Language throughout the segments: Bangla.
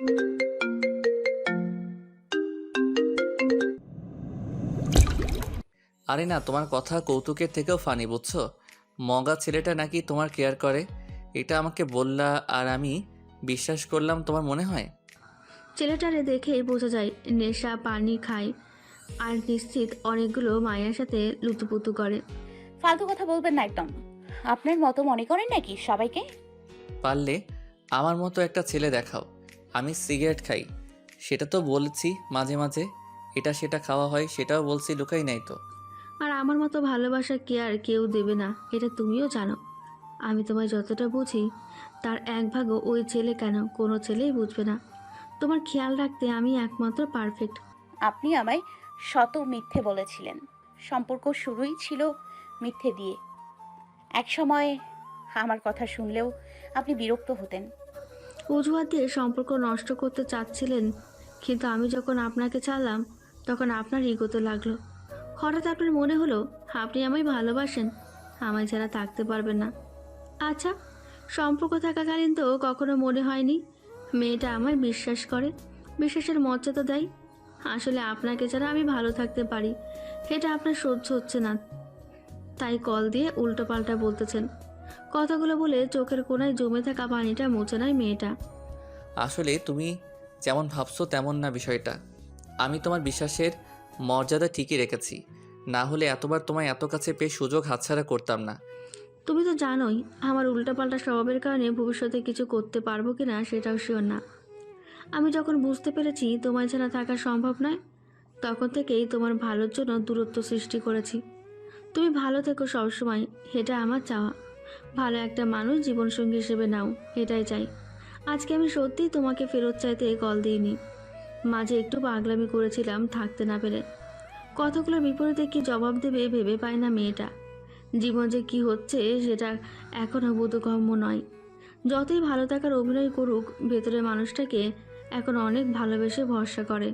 আরে না তোমার কথা কৌতুকের থেকেও ফানি বুঝছ? মগা ছেলেটা নাকি তোমার কেয়ার করে? এটা আমাকে বললা আর আমি বিশ্বাস করলাম তোমার মনে হয়? ছেলেটারে দেখেই বোঝা যায় নেশা পানি খায় আর নিশ্চিত অনেকগুলো মায়ের সাথে লুতুপুতু করে। ফালতু কথা বলবেন না একদম। আপনার মতো মনে করেন নাকি সবাইকে? পারলে আমার মতো একটা ছেলে দেখাও। আমি সিগারেট খাই। সেটা তো বলছি মাঝে মাঝে। এটা সেটা খাওয়া হয় সেটাও বলছি লুকাই নাই তো। আর আমার মতো ভালোবাসা কে আর কেউ দেবে না এটা তুমিও জানো। আমি তোমায় যতটা বুঝি তার এক ভাগও ওই ছেলে কেন কোনো ছেলেই বুঝবে না। তোমার খেয়াল রাখতে আমি একমাত্র পারফেক্ট আপনি আমায় শত মিথ্যে বলেছিলেন। সম্পর্ক শুরুই ছিল মিথ্যে দিয়ে। এক সময় আমার কথা শুনলেও আপনি বিরক্ত হতেন। অজুহাত দিয়ে সম্পর্ক নষ্ট করতে চাচ্ছিলেন, কিন্তু আমি যখন আপনাকে ছাড়লাম, তখন আপনার ইগোতে লাগল। হঠাৎ আপনার মনে হলো, আপনি আমায় ভালোবাসেন, আমায় ছাড়া থাকতে পারবেন না। আচ্ছা সম্পর্ক থাকাকালীন তো কখনো মনে হয়নি, মেয়েটা আমায় বিশ্বাস করে, বিশ্বাসের মর্যাদা দেয়। আসলে আপনাকে ছাড়া আমি ভালো থাকতে পারি, এটা আপনার সহ্য হচ্ছে না। তাই কল দিয়ে উল্টোপাল্টা বলতেছেন। কথাগুলো বলে চোখের কোনায় জমে থাকা পানিটা মুছে নেয় মেয়েটা। আসলে তুমি যেমন ভাবছ তেমন না বিষয়টা। আমি তোমার বিশ্বাসের মর্যাদা ঠিকই রেখেছি। না হলে এতবার তোমায় এত কাছে পেয়ে সুযোগ হাতছাড়া করতাম না। তুমি তো জানোই আমার উল্টাপাল্টা স্বভাবের কারণে ভবিষ্যতে কিছু করতে পারব কি না সেটাও শিওর না। আমি যখন বুঝতে পেরেছি তোমার ছাড়া থাকা সম্ভব নয় তখন থেকেই তোমার ভালোর জন্য দূরত্ব সৃষ্টি করেছি। তুমি ভালো থেকো সবসময় এটা আমার চাওয়া। ভালো একটা মানুষ জীবনসঙ্গী হিসেবে নাও, এটাই চাই। আজকে আমি সত্যিই তোমাকে ফেরত চাইতে কল দিইনি। মাঝে একটু পাগলামি করেছিলাম থাকতে না পেরে। কথাগুলোর বিপরীতে কি জবাব দেবে ভেবে পায় না মেয়েটা। জীবন যে কি হচ্ছে সেটা এখনও বোধগম্য নয়। যতই ভালো থাকার অভিনয় করুক, ভেতরের মানুষটাকে এখন অনেক ভালোবেসে ভরসা করে।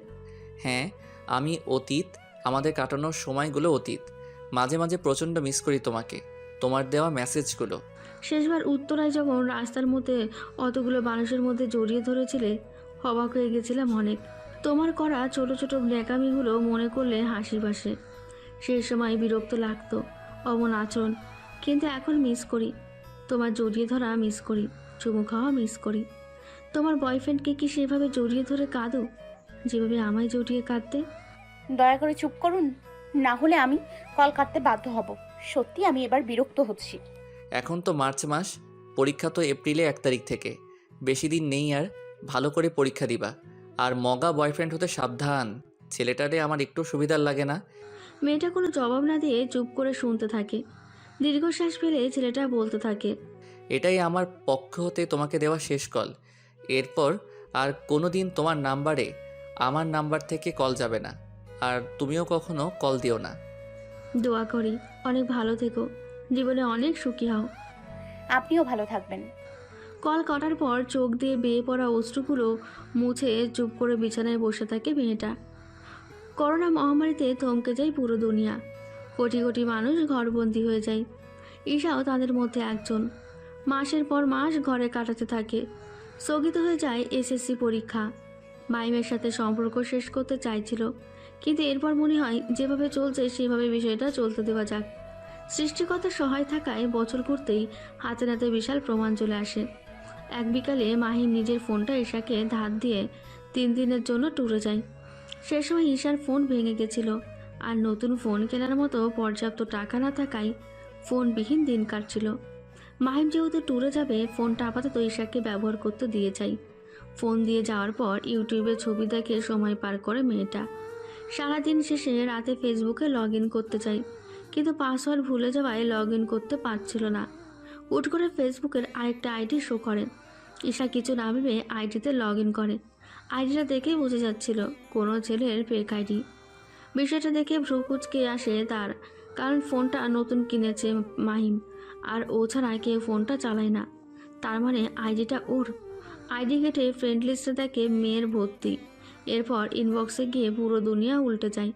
হ্যাঁ আমি অতীত, আমাদের কাটানোর সময়গুলো অতীত। মাঝে মাঝে প্রচণ্ড মিস করি তোমাকে। তোমার দেওয়া মেসেজগুলো শেষবার উত্তরায় যখন রাস্তার মধ্যে অতগুলো মানুষের মধ্যে জড়িয়ে ধরেছিলে অবাক হয়ে গেছিলাম অনেক। তোমার করা ছোট ছোট ন্যাকামিগুলো মনে করলে হাসি পাসে সেই সময় বিরক্ত লাগতো অমন আচরণ। কিন্তু এখন মিস করি। তোমার জড়িয়ে ধরা মিস করি চুমু খাওয়া মিস করি। তোমার বয়ফ্রেন্ডকে কি সেভাবে জড়িয়ে ধরে কাঁদো? যেভাবে আমায় জড়িয়ে কাঁদতে। দয়া করে চুপ করুন না হলে আমি কল কাটতে বাধ্য হব। সত্যি আমি এবার বিরক্ত হচ্ছি। এখন তো মার্চ মাস পরীক্ষা তো এপ্রিলে এক তারিখ থেকে। বেশি দিন নেই আর ভালো করে পরীক্ষা দিবা। আর মগা বয়ফ্রেন্ড হতে সাবধান ছেলেটারে আমার একটু সুবিধার লাগে না। মেয়েটা কোনো জবাব না দিয়ে চুপ করে শুনতে থাকে। দীর্ঘশ্বাস ফেলে ছেলেটা বলতে থাকে। এটাই আমার পক্ষ হতে তোমাকে দেওয়া শেষ কল। এরপর আর কোনো দিন তোমার নাম্বারে আমার নাম্বার থেকে কল যাবে না। আর তুমিও কখনো কল দিও না। দোয়া করি। অনেক ভালো থেকো। জীবনে অনেক সুখী হও। আপনিও ভালো থাকবেন। কল কাটার পর চোখ দিয়ে বেয়ে পড়া অশ্রুগুলো মুছে চুপ করে বিছানায় বসে থাকে মেয়েটা। করোনা মহামারীতে থমকে যায় পুরো দুনিয়া। কোটি কোটি মানুষ ঘরবন্দি হয়ে যায়। ঈশাও তাদের মধ্যে একজন। মাসের পর মাস ঘরে কাটাতে থাকে। স্থগিত হয়ে যায় এসএসসি পরীক্ষা। মাইমের সাথে সম্পর্ক শেষ করতে চাইছিল। কিন্তু এরপর মনে হয় যেভাবে চলছে, সেভাবে বিষয়টা চলতে দেওয়া যাক। সৃষ্টিকতার সহায় থাকায় বছর ঘুরতেই হাতে নাতে বিশাল প্রমাণ চলে আসে। এক বিকালে মাহিম নিজের ফোনটা ঈশাকে ধার দিয়ে তিন দিনের জন্য ট্যুরে যায়। সে সময় ঈশার ফোন ভেঙে গেছিল। আর নতুন ফোন কেনার মতো পর্যাপ্ত টাকা না থাকায় ফোনবিহীন দিন কাটছিল। মাহিম যেহেতু ট্যুরে যাবে, ফোনটা আপাতত ঈশাকে ব্যবহার করতে দিয়ে যায়। ফোন দিয়ে যাওয়ার পর ইউটিউবে ছবি দেখে সময় পার করে মেয়েটা। সারাদিন শেষে রাতে ফেসবুকে লগ ইন করতে চাই, কিন্তু পাসওয়ার্ড ভুলে যাওয়ায় লগ ইন করতে পারছিল না। হুট করে ফেসবুকের আরেকটা আইডি শো করে। ঈশা কিছু না ভেবে আইডিতে লগ ইন করে। আইডিটা দেখেই বুঝে যাচ্ছিল কোনো ছেলের ফেক আইডি বিষয়টা দেখে ভ্রুকুচকে আসে তার, কারণ ফোনটা নতুন কিনেছে মাহিম, আর ও ছাড়া কেউ ফোনটা চালায় না। তার মানে আইডিটা ওর। আইডি ঘেটে ফ্রেন্ড লিস্টে দেখে মেয়ের ভর্তি। এরপর ইনবক্সে গিয়ে পুরো দুনিয়া উল্টে যায়।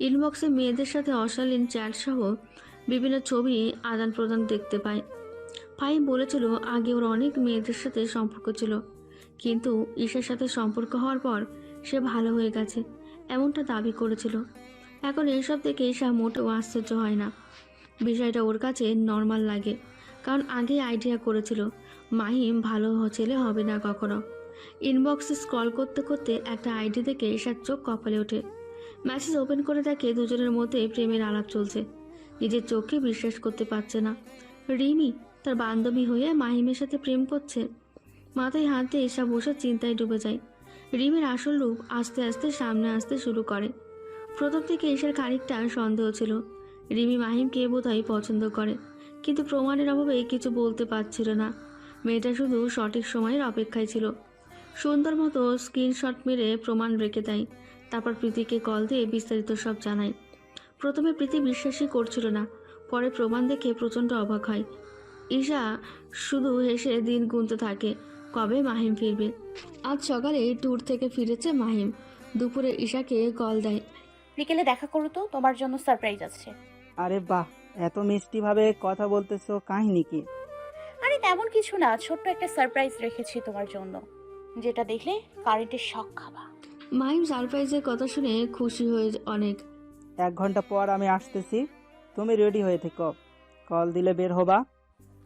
ইনবক্সে মেয়েদের সাথে অশালীন চ্যাট সহ বিভিন্ন ছবি আদান প্রদান দেখতে পায়। ফাইম বলেছিল, আগে ওর অনেক মেয়েদের সাথে সম্পর্ক ছিল। কিন্তু ঈশার সাথে সম্পর্ক হওয়ার পর সে ভালো হয়ে গেছে, এমনটা দাবি করেছিল। এখন এইসব থেকে ঈশা মোটেও আশ্চর্য হয় না। বিষয়টা ওর কাছে নর্মাল লাগে, কারণ আগে আইডিয়া করেছিল, মাহিম ভালো ছেলে হবে না কখনো। ইনবক্সে স্ক্রল করতে করতে একটা আইডি দেখে ঈশার চোখ কপালে ওঠে। মেসেজ ওপেন করে দেখে দুজনের মধ্যে প্রেমের আলাপ চলছে। নিজের চোখে বিশ্বাস করতে পারছে না। রিমি, তার বান্ধবী হয়ে মাহিমের সাথে প্রেম করছে। মাথায় হাত দিয়ে এসা বসে চিন্তায় ডুবে যায়। রিমির আসল রূপ আস্তে আস্তে সামনে আসতে শুরু করে। প্রথম থেকে এসার খানিকটা সন্দেহ ছিল। রিমি মাহিমকে বোধহয় পছন্দ করে, কিন্তু প্রমাণের অভাবে কিছু বলতে পারছিল না। মেয়েটা শুধু সঠিক সময়ের অপেক্ষায় ছিল। সুন্দর মতো স্ক্রিনশট মেরে প্রমাণ রেখে দেয়। তারপর প্রীতিকে কল দিয়ে বিস্তারিত সব জানায়। প্রথমে প্রীতি বিশ্বাসই করছিল না। পরে প্রমাণ দেখে প্রচণ্ড অবাক হয়। ঈশা শুধু হেসে দিন গুনতে থাকে কবে মাহিম ফিরবে? আজ সকালে ট্যুর থেকে ফিরেছে মাহিম। দুপুরে ঈশাকে কল দেয়। বিকেলে দেখা করো তো তোমার জন্য সারপ্রাইজ আছে। আরে বাহ এত মিষ্টিভাবে কথা বলতেছো কাহিনী কি আরে তেমন কিছু না ছোট্ট একটা সারপ্রাইজ রেখেছি তোমার জন্য। যেটা দেখলে কারেন্টের শখ খাবা। মাহিম সারপ্রাইজের কথা শুনে খুশি হয়ে অনেক। এক ঘণ্টা পর আমি আসতেছি। তুমি রেডি হয়ে থেকো। কল দিলে বের হবা।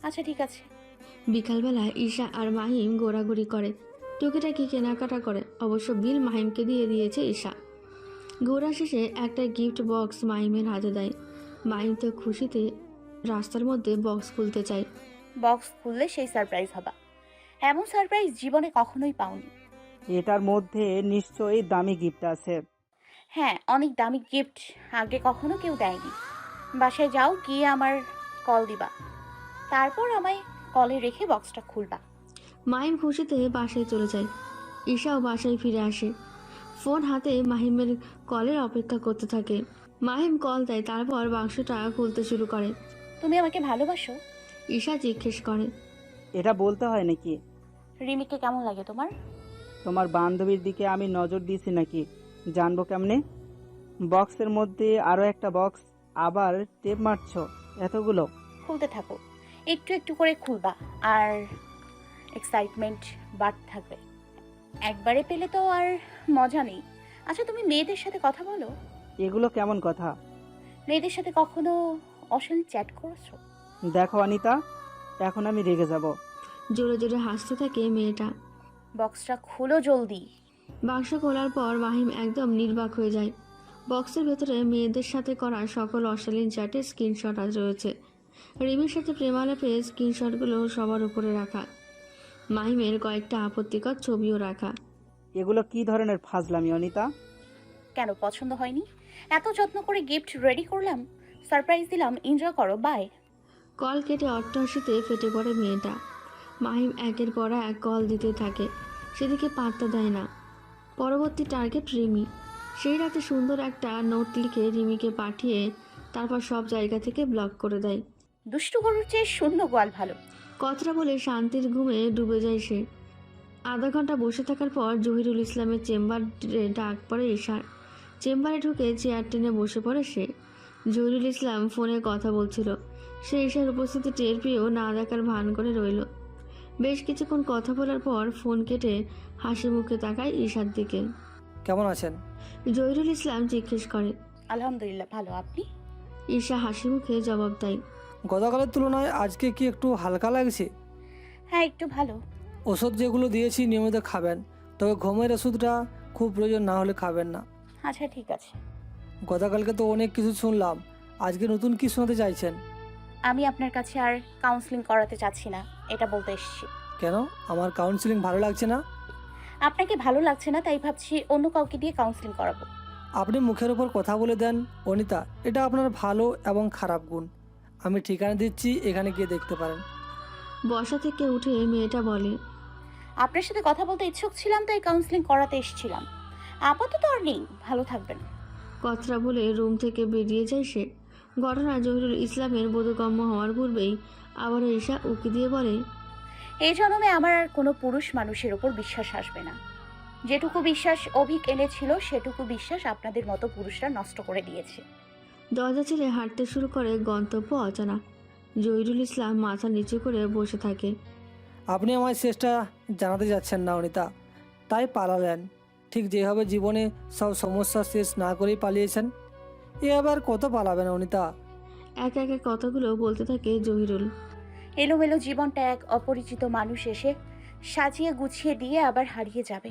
আচ্ছা ঠিক আছে। বিকালবেলা ঈশা আর মাহিম ঘোরাঘুরি করে। টুকিটাকি কেনাকাটা করে। অবশ্য বিল মাহিমকে দিয়ে দিয়েছে ঈশা। ঘোরা শেষে একটা গিফট বক্স মাহিমের হাতে দেয়। মাহিম তো খুশিতে রাস্তার মধ্যে বক্স খুলতে চায়। বক্স খুললে সেই সারপ্রাইজ হবা। এমন সারপ্রাইজ জীবনে কখনোই পাওনি। এটার মধ্যে নিশ্চয়ই দামি গিফট আছে। হ্যাঁ অনেক দামি গিফট আগে কখনো কেউ দেয়নি। বাসায় যাও গিয়ে আমার কল দিবা। তারপর আমায় কলে রেখে বক্সটা খুলবা। মাহিম খুশিতে বাসায় চলে যায়। ঈশাও বাসায় ফিরে আসে। ফোন হাতে মাহিমের কলের অপেক্ষা করতে থাকে। মাহিম কল দেয় তারপর বাক্সটা খুলতে শুরু করে। তুমি আমাকে ভালোবাসো। ঈশা জিজ্ঞেস করে। এটা বলতে হয় নাকি? রিমিকে কেমন লাগে তোমার? তোমার বান্ধবীর দিকে আমি নজর দিয়েছি নাকি? জানব কেমনে? বক্সের মধ্যে আরও একটা বক্স। আবার টেপ মারছো? এতগুলো? খুলতে থাকো। একটু একটু করে খুলবা আর এক্সাইটমেন্ট বাড়তে থাকবে। একবারে পেলে তো আর মজা নেই। আচ্ছা তুমি মেয়েদের সাথে কথা বলো। এগুলো কেমন কথা? মেয়েদের সাথে কখনো অশালীন চ্যাট করেছ? দেখো অনিতা এখন আমি রেগে যাব। জোরে জোরে হাসতে থাকে মেয়েটা। বক্সটা খুলো জলদি। বাক্স খোলার পর মাহিম একদম নির্বাক হয়ে যায়। বক্সের ভেতরে মেয়েদের সাথে করা সকল অশালীন চ্যাটের স্ক্রিনশট আজ রয়েছে। রিমির সাথে প্রেমালাপে স্ক্রিনশটগুলো সবার উপরে রাখা। মাহিমের কয়েকটা আপত্তিকর ছবিও রাখা। এগুলো কি ধরনের ফাজলামি অনিতা? কেন পছন্দ হয়নি? এত যত্ন করে গিফট রেডি করলাম। সারপ্রাইজ দিলাম এনজয় করো বাই। কল কেটে অট্টহাসিতে ফেটে পড়ে মেয়েটা। মাহিম একের পর এক কল দিতে থাকে। সেদিকে পাত্তা দেয় না। পরবর্তী টার্গেট রিমি। সেই রাতে সুন্দর একটা নোট লিখে রিমিকে পাঠিয়ে তারপর সব জায়গা থেকে ব্লক করে দেয়। দুষ্টু গরুর চেয়ে শূন্য গোয়াল ভালো। কথাটা বলে শান্তির ঘুমে ডুবে যায় সে। আধা ঘণ্টা বসে থাকার পর জহিরুল ইসলামের চেম্বারে ডাক পড়ে ঈশার। চেম্বারে ঢুকে চেয়ার টেনে বসে পড়ে সে। জহিরুল ইসলাম ফোনে কথা বলছিল। সে ঈশার উপস্থিতি টের পেয়েও না দেখার ভান করে রইল। বেশ কিছুক্ষণ কথা বলার পর ফোন কেটে হাসি মুখে তাকায় ঈশার দিকে। কেমন আছেন? জহিরুল ইসলাম জিজ্ঞেস করে। আলহামদুলিল্লাহ ভালো। আপনি? ঈশা হাসি মুখে জবাব দেয়। গতকালের তুলনায় আজকে কি একটু হালকা লাগছে? হ্যাঁ একটু ভালো। ওষুধ যেগুলো দিয়েছি নিয়মিত খাবেন তবে ঘুমের ওষুধটা খুব প্রয়োজন না হলে খাবেন না। আচ্ছা ঠিক আছে। গতকালকে তো অনেক কিছু শুনলাম আজকে নতুন কি শোনাতে চাইছেন? আমি আপনার কাছে আর কাউন্সিলিং করাতে চাচ্ছি না। এটা বলতে এসেছি। কেন? আমার কাউন্সিলিং ভালো লাগছে না? আপনাকে ভালো লাগছে না তাই ভাবছি অন্য কাউকে দিয়ে কাউন্সিলিং করাবো। আপনি মুখের ওপর কথা বলে দেন অনিতা এটা আপনার ভালো এবং খারাপ গুণ। আমি ঠিকানা দিচ্ছি এখানে গিয়ে দেখতে পারেন। বসা থেকে উঠে মেয়েটা বলে আপনার সাথে কথা বলতে ইচ্ছুক ছিলাম তাই কাউন্সিলিং করাতে এসেছিলাম। আপাতত আর নেই ভালো থাকবেন। কথাটা বলে রুম থেকে বেরিয়ে যায় সে। ঘটনা জহিরুল ইসলামের বোধগম্য হওয়ার পূর্বেই আবারও ঈশা উকি দিয়ে বলে এই জন্মে আমার আর কোনো পুরুষ মানুষের ওপর বিশ্বাস আসবে না। যেটুকু বিশ্বাস অভিক এনেছিল সেটুকু বিশ্বাস আপনাদের মতো পুরুষরা নষ্ট করে দিয়েছে। দরজা ছেড়ে হাঁটতে শুরু করে গন্তব্য অজানা। জহিরুল ইসলাম মাথা নিচু করে বসে থাকে। আপনি আমার শেষটা জানাতে যাচ্ছেন না অনিতা। তাই পালালেন। ঠিক যেভাবে জীবনে সব সমস্যা শেষ না করেই পালিয়েছেন এ আবার কত পালাবেন অনিতা? এক একে কথাগুলো বলতে থাকে জহিরুল। এলোমেলো জীবনটা এক অপরিচিত মানুষ এসে সাজিয়ে গুছিয়ে দিয়ে আবার হারিয়ে যাবে।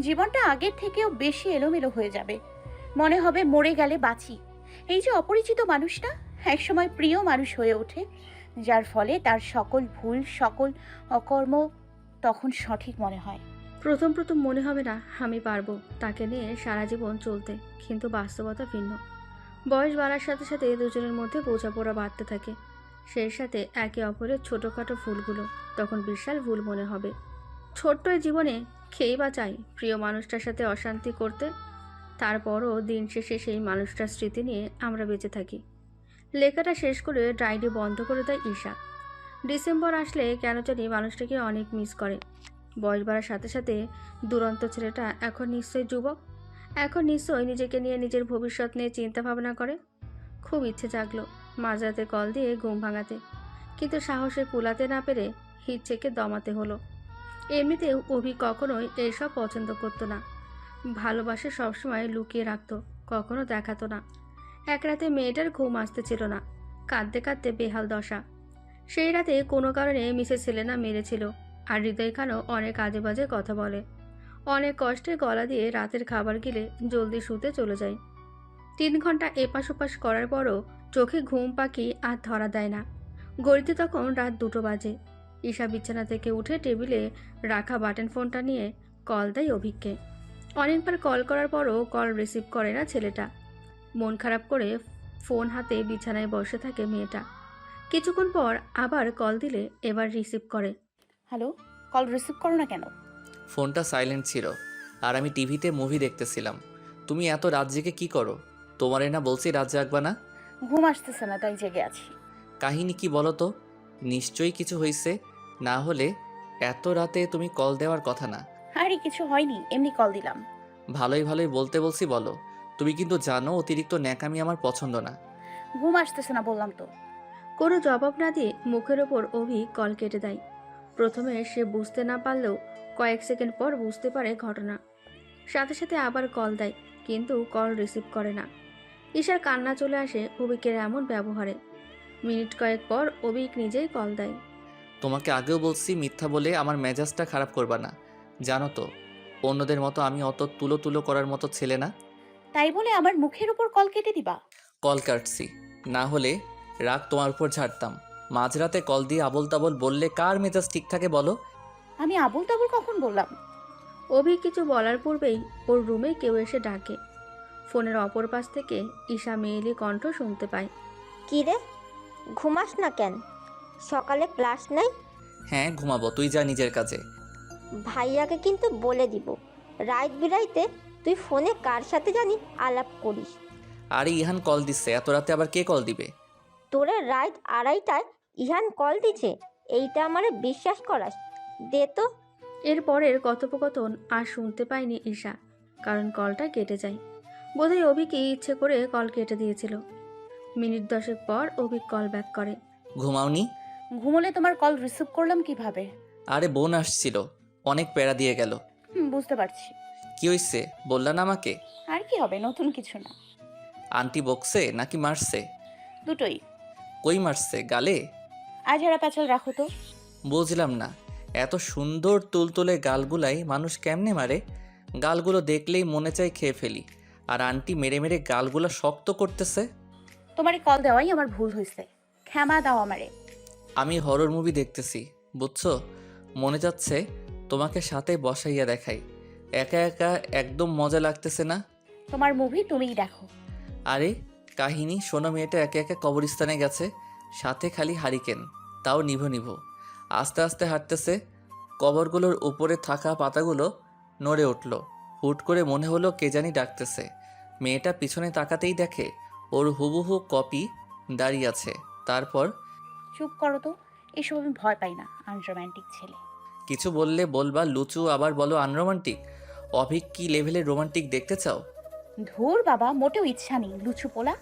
জীবনটা আগের থেকেও বেশি এলোমেলো হয়ে যাবে। মনে হবে মরে গেলে বাঁচি। এই যে অপরিচিত মানুষটা একসময় প্রিয় মানুষ হয়ে ওঠে যার ফলে তার সকল ভুল সকল অকর্ম তখন সঠিক মনে হয়। প্রথম প্রথম মনে হবে না আমি পারব তাকে নিয়ে সারা জীবন চলতে কিন্তু বাস্তবতা ভিন্ন। বয়স বাড়ার সাথে সাথে দুজনের মধ্যে বোঝাপড়া বাড়তে থাকে। সেই সাথে একে অপরের ছোটোখাটো ভুলগুলো তখন বিশাল ভুল মনে হবে। ছোট্ট জীবনে খেয়েই বা চাই প্রিয় মানুষটার সাথে অশান্তি করতে? তারপরও দিন শেষে সেই মানুষটার স্মৃতি নিয়ে আমরা বেঁচে থাকি। লেখাটা শেষ করে ডায়েরি বন্ধ করে দেয় ঈশা। ডিসেম্বর আসলে কেন জানি মানুষটাকে অনেক মিস করে। বয়স বাড়ার সাথে সাথে দুরন্ত ছেলেটা এখন নিশ্চয়ই যুবক। এখন নিশ্চয়ই নিজেকে নিয়ে নিজের ভবিষ্যৎ নিয়ে চিন্তা ভাবনা করে। খুব ইচ্ছে জাগলো মাঝরাতে কল দিয়ে ঘুম ভাঙাতে। কিন্তু সাহসে কুলাতে না পেরে ইচ্ছেকে দমাতে হলো। এমনিতেও অভি কখনোই এসব পছন্দ করতো না। ভালোবাসে সবসময় লুকিয়ে রাখতো, কখনো দেখাতো না। এক রাতে মেয়েটার ঘুম আসতে ছিল না, কাঁদতে কাঁদতে বেহাল দশা। সেই রাতে কোনো কারণে মিসেস সেলেনা মেরেছিল, আর হৃদয় খানও অনেক আজে বাজে কথা বলে। অনেক কষ্টে গলা দিয়ে রাতের খাবার গিলে জলদি শুতে চলে যায়। তিন ঘণ্টা এপাশ ওপাশ করার পরও চোখে ঘুম পাখি আর ধরা দেয় না। গড়িতে তখন রাত দুটো বাজে। ঈশা বিছানা থেকে উঠে টেবিলে রাখা বাটন ফোনটা নিয়ে কল দেয় অভিককে। অনেকবার কল করার পরও কল রিসিভ করে না ছেলেটা। মন খারাপ করে ফোন হাতে বিছানায় বসে থাকে মেয়েটা। কিছুক্ষণ পর আবার কল দিলে এবার রিসিভ করে। হ্যালো, কল রিসিভ করো না কেন? ফোনটা সাইলেন্ট ছিল আর আমি টিভিতে মুভি দেখতেছিলাম। তুমি এত রাত জেগে কী করো? তোমারে না বলছি রাত জাগবা না? ঘুম আসতেছে না তাই জেগে আছি। কাহিনী কি বলো তো নিশ্চয়ই কিছু হয়েছে না হলে এত রাতে তুমি কল দেওয়ার কথা না। আরে কিছু হয়নি এমনি কল দিলাম। ভালোই ভালোই বলতে বলছি বলো তুমি কিন্তু জানো অতিরিক্ত ন্যাকামি আমার পছন্দ না। ঘুম আসতেছে না বললাম তো। কোনো জবাব না দিয়ে মুখের ওপর অভি কল কেটে দেয়। প্রথমে সে বুঝতে না পারলেও কয়েক সেকেন্ড পর বুঝতে পারে ঘটনা। সাথে সাথে আবার কল দেয় কিন্তু কল রিসিভ করে না। ঈশার কান্না চলে আসে অভিকের এমন ব্যবহারে। মিনিট কয়েক পর অভিক নিজেই কল দেয়। তোমাকে আগেও বলছি মিথ্যা বলে আমার মেজাজটা খারাপ করবা না। জানো তো অন্যদের মতো আমি অত তুলো তুলো করার মতো ছেলে না। তাই বলে আমার মুখের উপর কল কেটে দিবা। কল কাটছি। না হলে রাগ তোমার উপর ঝাড়তাম। মাঝরাতে কল দিয়ে আবল তাবল বললে কার মেজাজ ঠিক থাকে বলো? আমি আবুল তাবুল কখন বললাম? অভি কিছু বলার পূর্বেই ওর রুমে কেউ এসে ডাকে। ফোনের অপর পাশ থেকে ঈশা মেয়েলি কণ্ঠ শুনতে পায়। কি রে? ঘুমাস না কেন? সকালে ক্লাস নেই? হ্যাঁ ঘুমাবো। তুই যা নিজের কাজে। ভাইয়াকে কিন্তু বলে দিব। রাইত বিরাইতে তুই ফোনে কার সাথে জানি আলাপ করিস? আরে ইহান কল দিচ্ছে। এত রাতে আবার কে কল দিবে? তোরে রাইত আড়াইটায় ইহান কল দিছে। এইটা আমারে বিশ্বাস করাস। দে তো। এর পরের কথোপকথন আর শুনতে পায়নি ঈশা কারণ কলটা কেটে যায়। বোধহয় অভিকে ইচ্ছে করে কল কেটে দিয়েছিল। মিনিট দশেক পর অভিক কল ব্যাক করে। ঘুমাওনি? ঘুমোলে তোমার কল রিসিভ করলাম কীভাবে? আরে বোন আসছিল অনেক প্যারা দিয়ে গেল। হুম, বুঝতে পারছি। কি হইছে? বললা না আমাকে? আর কি হবে নতুন কিছু না। আন্টি বকছে নাকি মারছে? দুটোই। কই মারছে গালে? আঝাড়া প্যাচাল রাখো তো। বুঝলাম না। এত সুন্দর তুলতুলে গালগুলাই মানুষ কেমনে মারে? গালগুলো দেখলেই মনে চায় খেয়ে ফেলি। আর আন্টি মেরে মেরে গালগুলো শক্ত করতেছে? তোমার কল দেওয়াই আমার ভুল হয়েছে। ক্ষমা দাও আমারে। আমি হরর মুভি দেখতেছি বুঝছ? মনে যাচ্ছে তোমাকে সাথে বসাইয়া দেখাই। একা একা একদম মজা লাগতেছে না? তোমার মুভি তুমিই দেখো। আরে কাহিনী সোনা মেয়েটা একে একে কবরস্থানে গেছে সাথে খালি হারিকেন তাও নিভো নিভো। আস্তে আস্তে হাঁটতেছে। কবরগুলোর উপরে থাকা পাতাগুলো নড়ে উঠল। হুট করে মনে হলো কে জানি ডাকতেছে। মেয়েটা পিছনে তাকাতেই দেখে ওর হুবহু কপি দাঁড়িয়ে আছে। তারপর চুপ করো তো এসব আমি ভয় পাই না আনরোম্যান্টিক ছেলে। কিছু বললে বলবা লুচু আবার বলো আনরোমান্টিক? অভিক কি লেভেলের রোমান্টিক দেখতে চাও? ধুর বাবা মোটেও ইচ্ছা নেই লুচু পোলা।